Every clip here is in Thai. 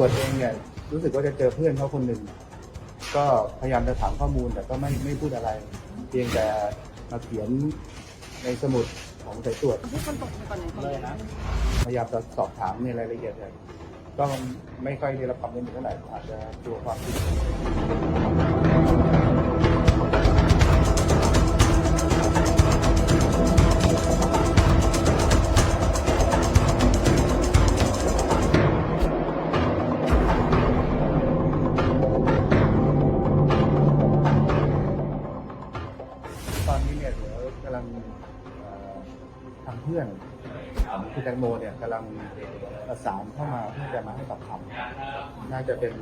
วจเองเนี่ยรู้สึกว่าจะเจอเพื่อนเขาคนหนึ่งก็พยายามจะถามข้อมูลแต่ก็ไม่ไม่พูดอะไร เพียงแต่มาเขียนในสมุดของสายตรวจที่คนตกไปก่อนไหนก่อนเลยนะพยายามจะสอบถามในรายละเอียดเลยก็ไม่ค่อยได้รับความร่วมมือเท่าไหร่อาจจะกลัวความผิด ทางเพื่อนคุณแตงโมเนี่ยกำลังประสานเข้ามาเพื่อจะมาให้ปากคำน่าจะเป็น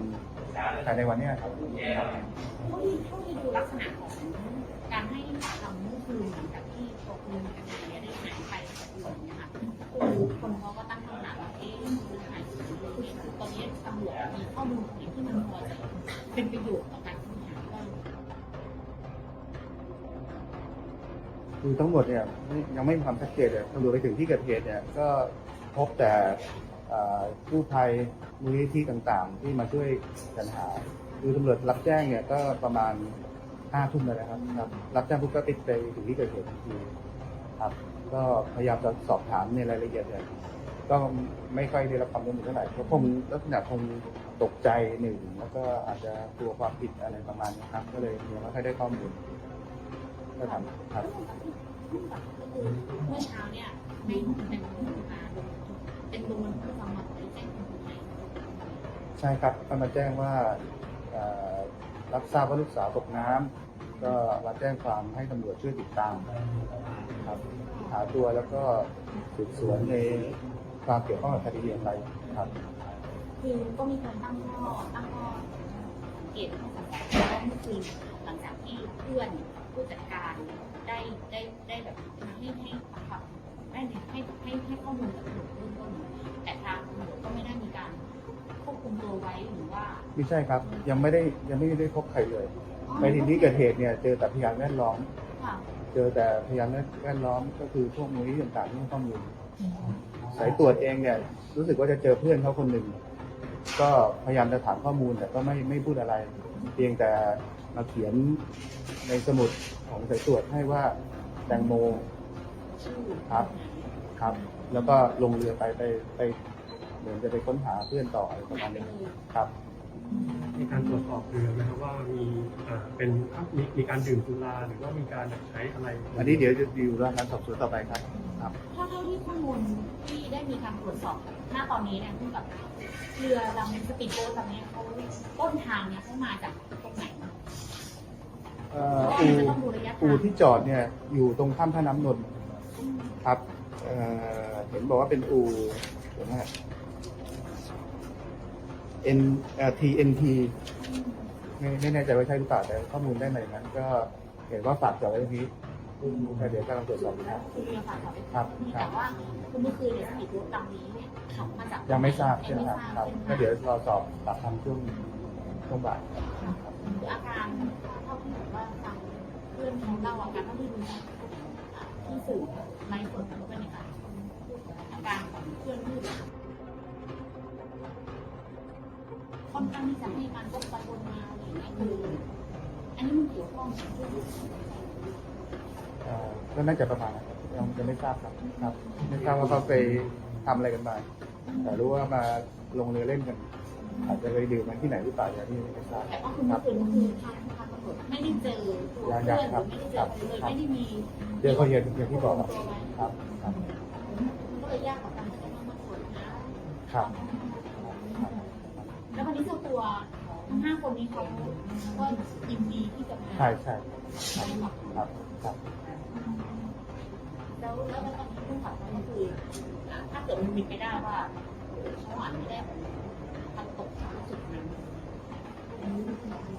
ภายในวันนี้ครับเท่าที่เท่าที่ดูลักษณะของการให้ปากคำเมื่อคืนหลังจากที่ตกลงกันเนี่ยได้หายไปกับเรื่องนี่ยค่ะคือคนเขาก็ตั้งคำถามว่าเอ๊ะมันหายไปคือตอนนี้ตำรวจมีข้อมูลอะไรที่มันพอจะเป็นประโยชน์ต่อการ คือทั้งหมดเนี่ยไม่ยังไม่มีความชัดเจนเลยตำรวจไปถึงที่เกิดเหตุเนี่ยก็พบแต่เอ่อกู้ภัยมูลนิธิต่างๆ ที่มาช่วยกันหาคือตำรวจรับแจ้งเนี่ยก็ประมาณห้าทุ่มแล้วนะครับครับ รับแจ้งปุ๊บก็ติดไปถึงที่เกิดเหตุทันทีครับ ก็พยายามจะสอบถามในรายละเอียดเนี่ยก็ไม่ค่อยได้รับความร่วมมือเท่าไหร่เพราะคงลักษณะคงตกใจหนึ่งแล้วก็อาจจะกลัวความผิดอะไรประมาณนี้ครับ ก็เลยยังไม่ค่อยได้ข้อมูล ก็ถามครับก็คือเมื่อเช้าเนี่ยให้คุณแตงโมมาลงเป็นลงบันทึกประจำวันไว้แจ้งความไทยใช่ครับก็มาแจ้งว่าเอ่อรับทราบว่าลูกสาวตกน้ำก็มาแจ้งความให้ตำรวจช่วยติดตามครับหาตัวแล้วก็สืบสวนในความเกี่ยวข้องกับคดีอย่างไรครับคือก็มีการตั้งข้อตั้งข้อสังเกตข้อสังเกตว่าเมื่อคืนหลังจากที่เพื่อน ผู้จัดการได้ได้ได้แบบให้ให้ปากคำได้ให้ให้ให้ข้อมูลกับตำรวจเบื้องต้นแต่ทางตำรวจก็ไม่ได้มีการควบคุมตัวไว้หรือว่าไม่ใช่ครับ ยังไม่ได้ยังไม่ได้พบใครเลยในที่ที่เกิดเหตุเนี่ยเจอแต่พยานแวดล้อมค่ะเจอแต่พยานแวดล้อมก็คือพวกมูลนิธิต่างๆที่ให้ข้อมูลสายตรวจเองเนี่ยรู้สึกว่าจะเจอเพื่อนเขาคนหนึ่งก็พยายามจะถามข้อมูลแต่ก็ไม่ไม่พูดอะไร เพียงแต่ มาเขียนในสมุดของสายตรวจให้ว่าแตงโมชื่อครับครับ แล้วก็ลงเรือไปไปไปเหมือนจะไปค้นหาเพื่อนต่ออะไรประมาณนี้ครับ มีการตรวจสอบเรือไหมครับว่ามีอ่าเป็นมีมีการดื่มสุราหรือว่ามีการแบบใช้อะไร อันนี้เดี๋ยวจะดูรายการสอบสวนต่อไปครับ ครับถ้าเท่าที่ข้อมูลที่ได้มีการตรวจสอบหน้าตอนนี้เนี่ยคือแบบเรือลำสปีดโบ๊ทลำเนี้ยเขาต้นทางเนี่ยเขามาจากตรงไหนเอ่อเพราะว่าอูมันจะต้องดูระยะทางอูที่จอดเนี่ยอยู่ตรงข้ามท่าน้ำนนท์ครับเอ่อเห็นบอกว่าเป็นอูเดี๋ยวนะ N เอ่อ TNT ไม่ไม่แน่ใจว่าใช่หรือเปล่าแต่ข้อมูลได้มาอย่างนั้นก็เห็นว่าฝากจอดไว้ตรงนี้ แต่เดี๋ยวกำลังตรวจสอบอยู่ครับคือเรือฝากเขาไปครับแต่ว่าคือเมื่อคืนเนี่ยสปีดโบ๊ทลำนี้เนี่ยขับมาจากยังไม่ทราบใช่ไหมยังครับไม่ทราบครับก็เดี๋ยวรอสอบปากคำช่วงช่วงบ่ายคืออาการเท่าที่แบบว่าทางเพื่อนเขาเล่าอาการเท่าที่ดูจากที่สื่อไลฟ์สดเขาเป็นในการพูดอาการของเพื่อนที่ค่อนข้างที่จะให้การวกไปวนมาอะไรอย่างเงี้ยคืออันนี้มันเกี่ยวข้องกับเรื่องเอ่อ ก็น่าจะประมาณนะครับยังยังไม่ทราบครับครับไม่ทราบว่าเขาไปทำอะไรกันมาแต่รู้ว่ามาลงเรือเล่นกัน อาจจะไปดื่มกันที่ไหนหรือเปล่าอย่างที่ไม่ทราบแต่ก็คือคเมื่รัอบ คืนก็คือทางทางตำรวจไม่ได้เจอตัวเพื่อนหรือไม่ได้เจอใครเลยไม่ได้มีเดี๋ยวเขาเห็นอย่างที่บอกครับครับครับมันก็เลยยากกว่าการที่จะต้องมาตรวจนะครับ แล้ววันนี้เจ้าตัวทั้งห้าคนนี้เขาก็ยินดีที่จะมาใช่ใช่ครับครับครับ แล้วแล้วตอนนี้ผู้ขับก็คือถ้าเกิดมันมีไปได้ว่าเขาอาจไม่ได้ทำตกทางจุดนั้นอันนี้คือน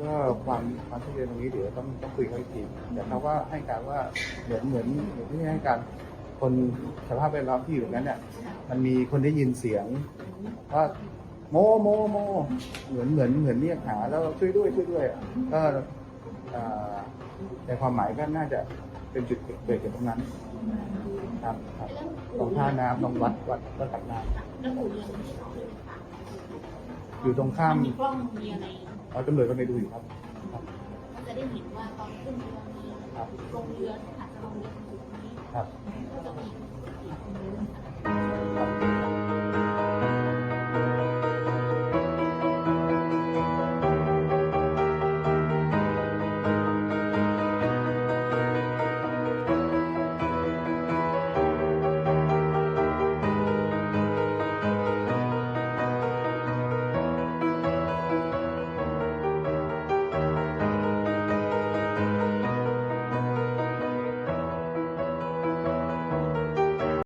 ก็ความความชัดเจนตรงนี้เดี๋ยวต้องต้องคุยกันอีกทีแต่เขาก็ให้การว่าเหมือนเหมือนเหมือนที่ให้การคนสภาพแวดล้อมที่อยู่นั้นเนี่ยมันมีคนได้ยินเสียงว่า โมโมโมเหมือนเหมือนเหมือนเรียกหาแล้วช่วยด้วยช่วยด้วยอะก็เอ่อแต่ความหมายก็น่าจะเป็นจุดเกิดจากตรงนั้น ครับครับแล้วตรงท่าน้ำตรงวัดวัดวัดตักน้แล้วอู่เรือมันที่เขาด้วยค่ะำอยู่ตรงข้ามมีกล้องมีอะไรเอาตำรวจก็ไปดูอยู่ครับครับก็จะได้เห็นว่าตอนขึ้นเรือมีครับลงเรือถ้าหากจะลงเรือตรงจุดนี้ครับก็จะมีอีกคนนึง